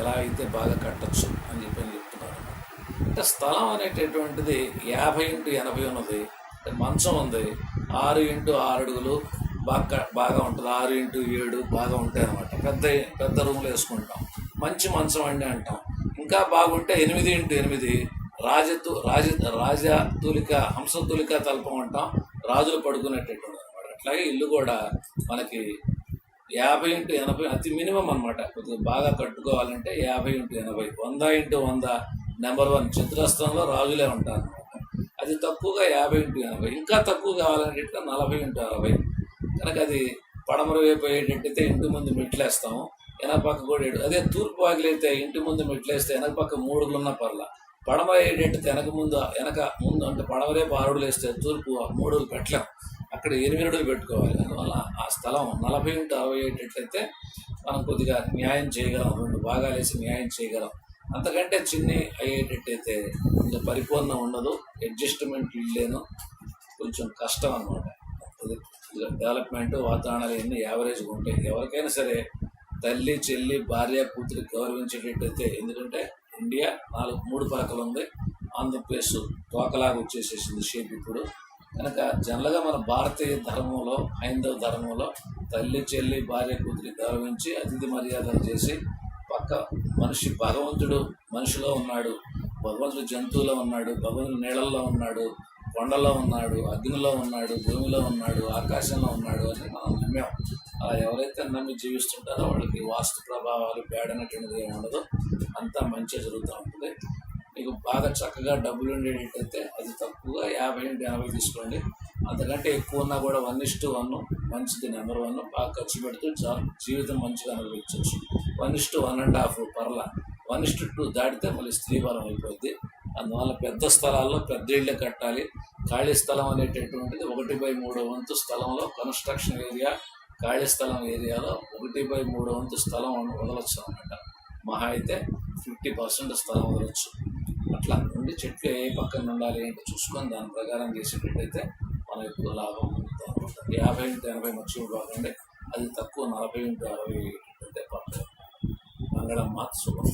ఎలా అయితే బాగా కట్టచ్చు అని చెప్పి అని చెప్తున్నారు. అంటే స్థలం అనేటటువంటిది యాభై ఇంటూ ఎనభై ఉన్నది మంచం ఉంది ఆరు ఇంటూ ఆరు అడుగులు బాగా బాగా ఉంటుంది ఆరు ఇంటూ ఏడు బాగా ఉంటాయి అనమాట పెద్ద పెద్ద రూమ్లు వేసుకుంటాం. మంచి మంచం అండి అంటాం. ఇంకా బాగుంటే ఎనిమిది ఇంటూ ఎనిమిది రాజతు రాజ రాజతూలిక హంసతూలిక తల్పం అంటాం. రాజులు పడుకునేటటువంటి అనమాట అట్లాగే ఇల్లు కూడా మనకి యాభై ఇంటూ ఎనభై అతి మినిమం అనమాట కొద్దిగా బాగా కట్టుకోవాలంటే యాభై ఇంటూ ఎనభై వంద ఇంటూ వంద నెంబర్ వన్ చిత్రస్థంలో రాజులే ఉంటారు అనమాట అది తక్కువగా యాభై ఇంటూ ఎనభై ఇంకా తక్కువ కావాలంటే నలభై ఇంటూ అరవై. కనుక అది పడమర వైపు అయ్యేటట్టయితే ఇంటి ముందు మెట్లేస్తాము వెనక పక్క కూడా ఏడు. అదే తూర్పు వాకిలైతే ఇంటి ముందు మెట్లేస్తే వెనక పక్క మూడుగులున్న పర్ల. పడమర అయ్యేటట్టయితే వెనక ముందు వెనక ముందు అంటే పడమరే బారుడులు వేస్తే తూర్పు మూడులు పెట్టలేం అక్కడ ఎనిమిది అడుగులు పెట్టుకోవాలి. అందువల్ల ఆ స్థలం నలభై ఇంటూ అరవై అయ్యేటట్లయితే మనం కొద్దిగా న్యాయం చేయగలం రెండు భాగాలు వేసి న్యాయం చేయగలం. అంతకంటే చిన్ని అయ్యేటట్టయితే కొంచెం పరిపూర్ణం ఉండదు. అడ్జస్ట్మెంట్ లేను కొంచెం కష్టం అనమాట డెవలప్మెంట్ వాతావరణాలు ఎన్ని యావరేజ్గా ఉంటాయి. ఎవరికైనా సరే తల్లి చెల్లి భార్య కూతురు గౌరవించేటట్టయితే ఎందుకంటే ఇండియా నాలుగు మూడు పలకలు ఉంది. ఆంధ్రప్రదేశ్ తోకలాగా వచ్చేసేసింది షేప్ ఇప్పుడు. కనుక జనరల్గా మన భారతీయ ధర్మంలో హైందవ ధర్మంలో తల్లి చెల్లి భార్య కూతురి గౌరవించి అతిథి మర్యాదలు చేసి పక్క మనిషి భగవంతుడు మనిషిలో ఉన్నాడు భగవంతుడు జంతువులో ఉన్నాడు భగవంతుడు నీళ్ళల్లో ఉన్నాడు కొండలో ఉన్నాడు అగ్నిలో ఉన్నాడు భూమిలో ఉన్నాడు ఆకాశంలో ఉన్నాడు అని మనం నమ్మాం. అలా ఎవరైతే నమ్మి జీవిస్తుంటారో వాళ్ళకి వాస్తు ప్రభావాలు బేడనటువంటిది ఏమి ఉండదు. అంతా మంచిగా జరుగుతూ ఉంటుంది. మీకు బాగా చక్కగా డబ్బులు ఉండేటట్టయితే అది తక్కువగా యాభై నుండి యాభై తీసుకోండి. అంతకంటే ఎక్కువ ఉన్నా కూడా వన్ ఇస్టు వన్ మంచిది నెంబర్ వన్. బాగా ఖర్చు పెడుతూ చాలు జీవితం మంచిగా అనుభవించవచ్చు. One is to one and half పర్ల. వన్ ఇస్టు టూ దాటితే మళ్ళీ స్త్రీవరం అయిపోద్ది. అందువల్ల పెద్ద స్థలాల్లో పెద్ద ఇళ్ళే కట్టాలి. ఖాళీ స్థలం అనేటటువంటిది ఒకటి బై మూడో వంతు స్థలంలో కన్స్ట్రక్షన్ ఏరియా ఖాళీ స్థలం ఏరియాలో ఒకటి బై మూడో వంతు స్థలం వదలొచ్చు అనమాట మహా అయితే ఫిఫ్టీ పర్సెంట్ స్థలం వదలొచ్చు. అట్లా ఉండి చెట్లు ఏ పక్కన ఉండాలి ఏంటి చూసుకొని దాని ప్రకారం చేసేటట్టయితే మనం ఎక్కువ లాభం పొందుతాం అనమాట యాభై ఇంటూ ఎనభై మర్చి బాగుండే అది తక్కువ నలభై ఇంటూ అరవై అయితే పర్లేదు. మంగళమ్మ శుభం